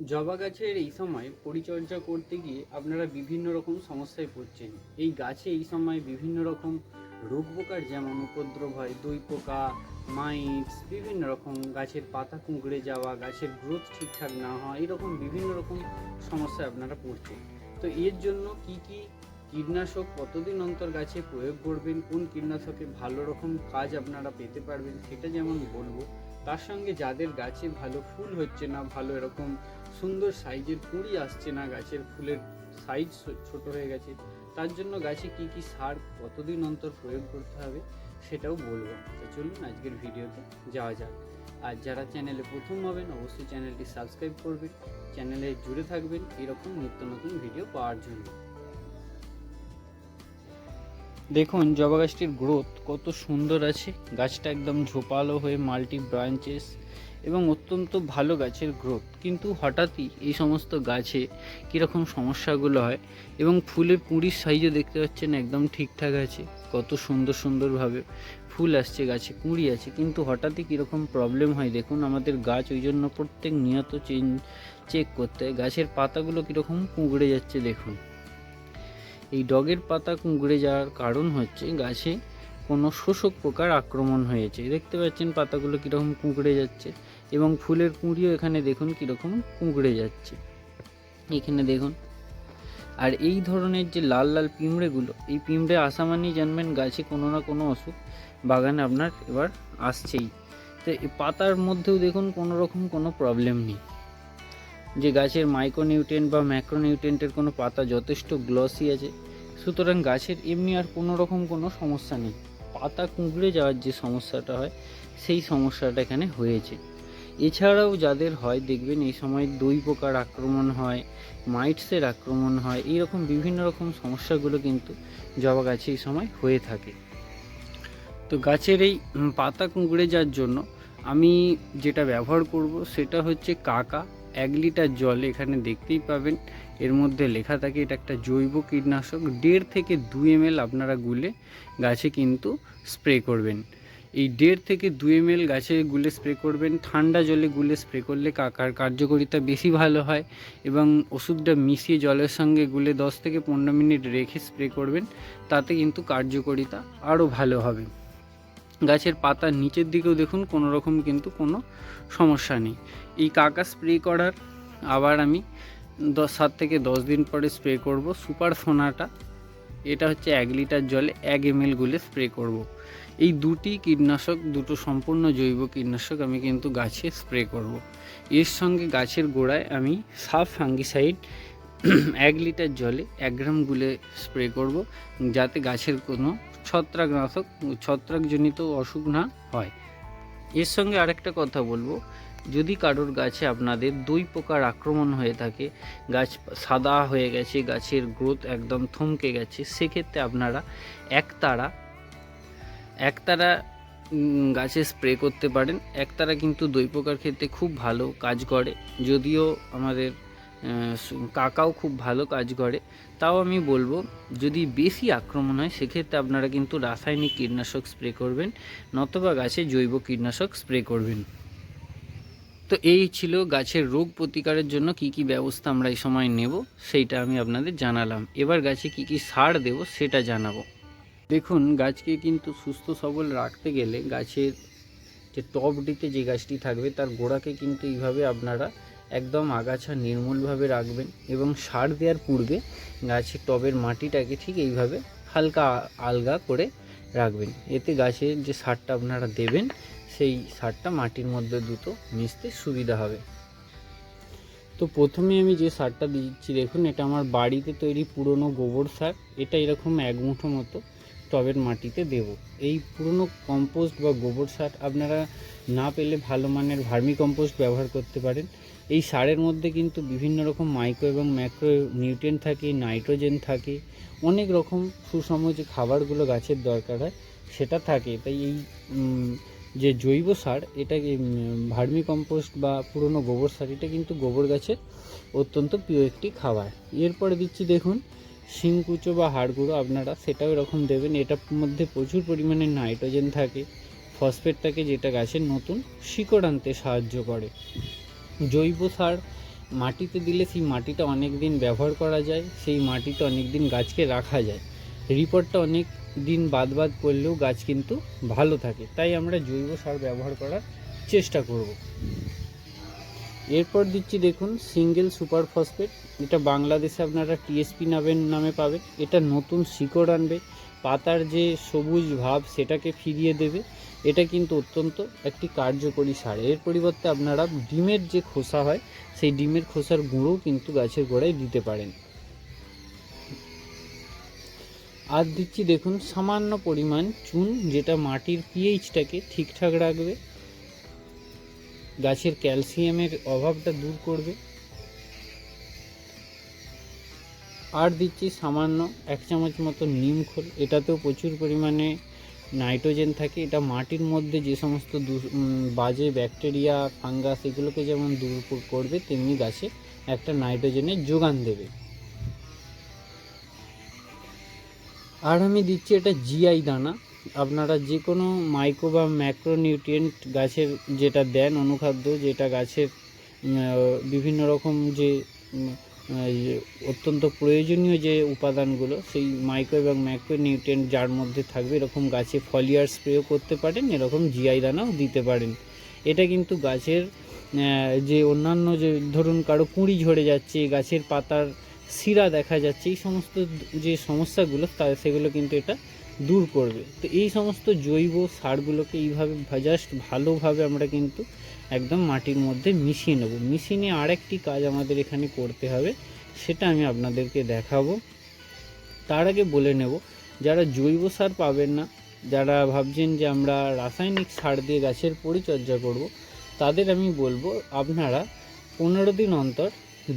জবা গাছের এই সময় পরিচর্যা করতে গিয়ে আপনারা বিভিন্ন রকম সমস্যায় পড়ছেন। এই গাছে এই সময় বিভিন্ন রকম রোগ পোকার যেমন উপদ্রব হয়, দই পোকা, মাইটস, বিভিন্ন রকম গাছের পাতা কুঁকড়ে যাওয়া, গাছের গ্রোথ ঠিকঠাক না হওয়া, এরকম বিভিন্ন রকম সমস্যায় আপনারা পড়ছেন। তো এর জন্য কি কি কীটনাশক কতদিন অন্তর গাছে প্রয়োগ করবেন, কোন কীটনাশকে ভালো রকম কাজ আপনারা পেতে পারবেন সেটা যেমন বলব, তার সঙ্গে যাদের গাছে ভালো ফুল হচ্ছে না, ভালো এরকম সুন্দর সাইজের কুঁড়ি আসছে না, গাছের ফুলের সাইজ ছোট হয়ে গেছে। তার জন্য গাছে কি কি সার কতদিন অন্তর প্রয়োগ করতে হবে সেটাও বলব তো চলুন আজকের ভিডিওতে যাওয়া যাক। আর যারা চ্যানেলে প্রথম হবেন, অবশ্যই চ্যানেলটি সাবস্ক্রাইব করবেন। চ্যানেলে জুড়ে থাকবেন, এরকম নিত্য নতুন ভিডিও পাওয়ার জন্য। দেখুন, জবা গাছটির গ্রোথ কত সুন্দর আছে। গাছটা একদম ঝোপালো হয়ে মাল্টি ব্রাঞ্চেস এবং অত্যন্ত ভালো গাছের গ্রোথ কিন্তু হঠাৎই এই সমস্ত গাছে কীরকম সমস্যাগুলো হয় এবং ফুলের কুঁড়ির সাইজও দেখতে পাচ্ছেন একদম ঠিকঠাক আছে, কত সুন্দর সুন্দরভাবে ফুল আসছে, গাছে কুঁড়ি আছে। কিন্তু হঠাৎই কীরকম প্রবলেম হয়, দেখুন আমাদের গাছ ওই জন্য প্রত্যেক নিয়ত চেন চেক করতে গাছের পাতাগুলো কীরকম কুঁকড়ে যাচ্ছে, দেখুন। এই ডগের পাতা কুঁকড়ে যাওয়ার কারণ হচ্ছে গাছে কোনো শোষক পোকার আক্রমণ হয়েছে। দেখতে পাচ্ছেন পাতাগুলো কীরকম কুঁকড়ে যাচ্ছে এবং ফুলের কুঁড়িও এখানে দেখুন কীরকম কুঁকড়ে যাচ্ছে। এখানে দেখুন। আর এই ধরনের যে লাল লাল পিঁমড়েগুলো এই পিঁমড়ে আসা মানেই জানবেন গাছে কোনো না কোনো অসুখ বাগানে আপনার এবার আসছেই। তো পাতার মধ্যেও দেখুন কোনো রকম কোনো প্রবলেম নেই। যে গাছের মাইক্রোনিউট্রেন্ট বা ম্যাক্রোনিউট্রেন্টের কোনো পাতা যথেষ্ট গ্লসি আছে, সুতরাং গাছের এমনি আর কোনো রকম কোনো সমস্যা নেই। পাতা কুঁকড়ে যাওয়ার যে সমস্যাটা হয়, সেই সমস্যাটা এখানে হয়েছে। এছাড়াও যাদের হয়, দেখবেন এই সময় দই পোকার আক্রমণ হয় মাইটসের আক্রমণ হয়, এইরকম বিভিন্ন রকম সমস্যাগুলো কিন্তু জবা গাছে এই সময় হয়ে থাকে। তো গাছের এই পাতা কুঁকড়ে যাওয়ার জন্য আমি যেটা ব্যবহার করব, সেটা হচ্ছে কাকা। এক লিটার জল এখানে দেখতেই পাবেন। এর মধ্যে লেখা থাকে এটা একটা জৈব কীটনাশক। দেড় থেকে দু এম আপনারা গুলে গাছে কিন্তু স্প্রে করবেন। এই দেড় থেকে দু এম গাছে গুলে স্প্রে করবেন। ঠান্ডা জলে গুলে স্প্রে করলে কাকার কার্যকারিতা বেশি ভালো হয় এবং ওষুধটা মিশিয়ে জলের সঙ্গে গুলে দশ থেকে পনেরো মিনিট রেখে স্প্রে করবেন। তাতে কিন্তু কার্যকারিতা আরও ভালো হবে। গাছের পাতার নিচের দিকেও দেখুন কোনো রকম কিন্তু কোনো সমস্যা নেই এই কাকা স্প্রে করার আবার আমি দশ, সাত থেকে দশ দিন পরে স্প্রে করব সুপার সোনাটা এটা হচ্ছে এক লিটার জলে এক এম গুলে স্প্রে করব। এই দুটি কীটনাশক, দুটো সম্পূর্ণ জৈব কীটনাশক আমি কিন্তু গাছে স্প্রে করব। এর সঙ্গে গাছের গোড়ায় আমি সাফ ফাঙ্গিসাইড এক লিটার জলে এক গ্রাম গুলে স্প্রে করব যাতে গাছের কোনো ছত্রাকনাশক, ছত্রাকজনিত অসুখ না হয়। এর সঙ্গে আরেকটা কথা বলব, যদি কারোর গাছে আপনাদের দুই পোকার আক্রমণ হয়ে থাকে, গাছ সাদা হয়ে গেছে, গাছের গ্রোথ একদম থমকে গেছে, সেক্ষেত্রে আপনারা একতারা একতারা গাছে স্প্রে করতে পারেন। একতারা কিন্তু দই পোকার ক্ষেত্রে খুব ভালো কাজ করে, যদিও আমাদের কাকাও খুব ভালো কাজ করে, তাও আমি বলব, যদি বেশি আক্রমণ হয়, সেক্ষেত্রে আপনারা কিন্তু রাসায়নিক কীটনাশক স্প্রে করবেন, নতবা গাছে জৈব কীটনাশক স্প্রে করবেন। তো এই ছিল গাছের রোগ প্রতিকারের জন্য কি কি ব্যবস্থা আমরা এই সময় নেব, সেইটা আমি আপনাদের জানালাম। এবার গাছে কি কি সার দেব, সেটা জানাব। দেখুন, গাছকে কিন্তু সুস্থ সবল রাখতে গেলে গাছের যে টবটিতে যে গাছটি থাকবে, তার গোড়াকে কিন্তু এইভাবে আপনারা একদম আগাছা নির্মূলভাবে রাখবেন এবং সার দেওয়ার পূর্বে গাছের টবের মাটিটাকে ঠিক এইভাবে হালকা আলগা করে রাখবেন। এতে গাছের যে সারটা আপনারা দেবেন, সেই সারটা মাটির মধ্যে দ্রুত মিশতে সুবিধা হবে। তো প্রথমে আমি যে সারটা দিচ্ছি, দেখুন এটা আমার বাড়িতে তৈরি পুরনো গোবর সার, এটা এরকম এক মুঠো মতো। টবের মাটিতে দেব। এই পুরনো কম্পোস্ট বা গোবর সার আপনারা না পেলে ভালো মানের ভার্মি কম্পোস্ট ব্যবহার করতে পারেন। এই সারের মধ্যে কিন্তু বিভিন্ন রকম মাইক্রো এবং ম্যাক্রো নিউট্রিয়েন্ট থাকে, নাইট্রোজেন থাকে, অনেক রকম সুষম যে খাবারগুলো গাছের দরকার হয় সেটা থাকে। তাই এই যে জৈব সার এটাকে ভার্মি কম্পোস্ট বা পুরনো গোবর সার, এটা কিন্তু গোবর গাছের অত্যন্ত প্রিয় একটি খাবার। এরপরে দিচ্ছি দেখুন শিংকুচো বা হাড়গুঁড়ো আপনারা সেটাও এরকম দেবেন। এটার মধ্যে প্রচুর পরিমাণে নাইট্রোজেন থাকে, ফসফেট থাকে, যেটা গাছের নতুন শিকড় আনতে সাহায্য করে। জৈব সার মাটিতে দিলে সেই মাটিটা অনেক দিন ব্যবহার করা যায়, সেই মাটিতে অনেক দিন গাছকে রাখা যায়। রিপোর্টটা অনেক দিন বাদ বাদ করলেও গাছ কিন্তু ভালো থাকে। তাই আমরা জৈব সার ব্যবহার করার চেষ্টা করব। এরপর দিচ্ছি দেখুন সিঙ্গেল সুপার ফসফেট এটা বাংলাদেশে আপনারা টিএসপি নামের, নামে পাবেন। এটা নতুন শিকড় আনবে। পাতার যে সবুজ ভাব, সেটাকে ফিরিয়ে দেবে। এটা কিন্তু অত্যন্ত একটি কার্যকরী সার। এর পরিবর্তে আপনারা ডিমের যে খোসা হয়, সেই ডিমের খোসার গুঁড়োও কিন্তু গাছের গোড়ায় দিতে পারেন। আর দিচ্ছি দেখুন, সামান্য পরিমাণ চুন, যেটা মাটির পিএইচটাকে ঠিকঠাক রাখবে। গাছের ক্যালসিয়ামের অভাবটা দূর করবে। আর দিচ্ছি সামান্য এক চামচ মতো নিম খোল। এটাতেও প্রচুর পরিমাণে নাইট্রোজেন থাকে। এটা মাটির মধ্যে যে সমস্ত বাজে ব্যাকটেরিয়া, ফাঙ্গাস এগুলোকে যেমন দূর করবে, তেমনি গাছে একটা নাইট্রোজেনের যোগান দেবে। আর আমি দিচ্ছি এটা জিআই দানা। আপনারা যে কোনো মাইক্রো বা ম্যাক্রোনিউট্রিয়েন্ট গাছের যেটা দেন, অনুখাদ্য যেটা গাছের বিভিন্ন রকম যে অত্যন্ত প্রয়োজনীয় যে উপাদানগুলো, সেই মাইক্রো এবং ম্যাক্রো নিউট্রিয়েন্ট যার মধ্যে থাকবে, এরকম গাছে ফলিয়ার স্প্রেও করতে পারেন, এরকম জিআই দানাও দিতে পারেন। এটা কিন্তু গাছের যে অন্যান্য যে, ধরুন কারও কুঁড়ি ঝরে যাচ্ছে, গাছের পাতার শিরা দেখা যাচ্ছে, এই সমস্ত যে সমস্যাগুলো, তা, সেগুলো কিন্তু এটা দূর করবে। তো এই সমস্ত জৈব সারগুলোকে এইভাবে জাস্ট ভালোভাবে আমরা কিন্তু একদম মাটির মধ্যে মিশিয়ে নেব। মিশিয়ে নিয়ে আরেকটি কাজ আমাদের এখানে করতে হবে, সেটা আমি আপনাদেরকে দেখাবো। তার আগে বলে নেব, যারা জৈব সার পাবেন না, যারা ভাবছেন যে আমরা রাসায়নিক সার দিয়ে গাছের পরিচর্যা করব, তাদের আমি বলব, আপনারা পনেরো দিন অন্তর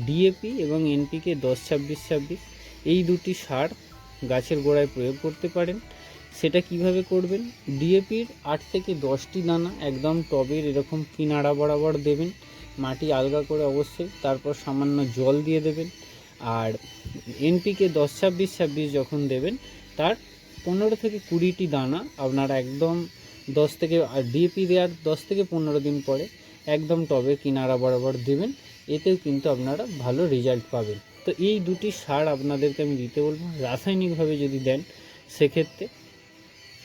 ডিএপি এবং এনপিকে দশ, ছাব্বিশ ছাব্বিশ, এই দুটি সার গাছের গোড়ায় প্রয়োগ করতে পারেন। সেটা কীভাবে করবেন? ডিএপির আট থেকে দশটি দানা একদম টবের এরকম কিনারা বরাবর দেবেন। মাটি আলগা করে অবশ্যই তারপর সামান্য জল দিয়ে দেবেন। আর এনপিকে দশ, ছাব্বিশ ছাব্বিশ যখন দেবেন, তার পনেরো থেকে কুড়িটি দানা আপনারা একদম দশ থেকে, আর ডিএপি দেওয়ার দশ থেকে পনেরো দিন পরে একদম টবে কিনারা বরাবর দেবেন। এতেও কিন্তু আপনারা ভালো রেজাল্ট পাবেন। তো এই দুটি সার আপনাদেরকে আমি দিতে বলব। রাসায়নিকভাবে যদি দেন, সেক্ষেত্রে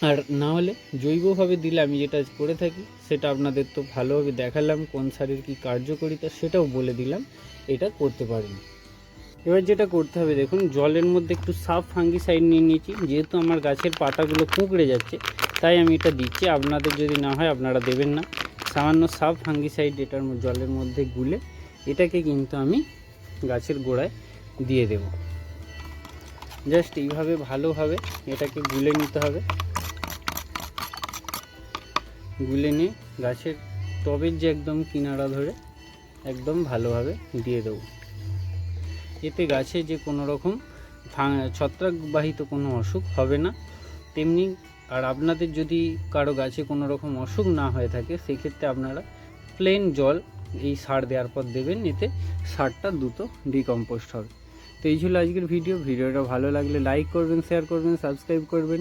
আর না হলে জৈবভাবে দিলে আমি যেটা করে থাকি, সেটা আপনাদের তো ভালোভাবে দেখালাম, কোন সারের কী কার্যকারিতা সেটাও বলে দিলাম, এটা করতে পারেন। এবার যেটা করতে হবে, দেখুন, জলের মধ্যে একটু সাফ ফাঙ্গিসাইড নিয়ে নিয়েছি। যেহেতু আমার গাছের পাতাগুলো কুঁকড়ে যাচ্ছে, তাই আমি এটা দিচ্ছি। আপনাদের যদি না হয়, আপনারা দেবেন না। সামান্য সাফ ফাঙ্গিসাইড এটার জলের মধ্যে গুলে এটাকে কিন্তু আমি গাছের গোড়ায় দিয়ে দেব। জাস্ট এইভাবে ভালোভাবে এটাকে গুলে নিতে হবে। গুলে নিয়ে গাছের টবের যে একদম কিনারা ধরে একদম ভালোভাবে দিয়ে দেবো। এতে গাছে যে কোনো রকম ছত্রাকবাহিত কোনো অসুখ হবে না। তেমনি আর আপনাদের যদি কারও গাছে কোনো রকম অসুখ না হয়ে থাকে, সেক্ষেত্রে আপনারা প্লেন জল এই সার দেওয়ার পর দেবেন, এতে সারটা দ্রুত ডিকম্পোস্ট হবে। তো এই ছিল আজকের ভিডিও ভিডিওটা ভালো লাগলে লাইক করবেন শেয়ার করবেন সাবস্ক্রাইব করবেন।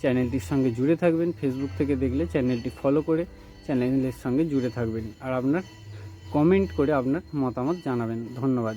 চ্যানেলটির সঙ্গে জুড়ে থাকবেন। ফেসবুক থেকে দেখলে চ্যানেলটি ফলো করে চ্যানেলের সঙ্গে জুড়ে থাকবেন। আর আপনার কমেন্ট করে আপনার মতামত জানাবেন। ধন্যবাদ।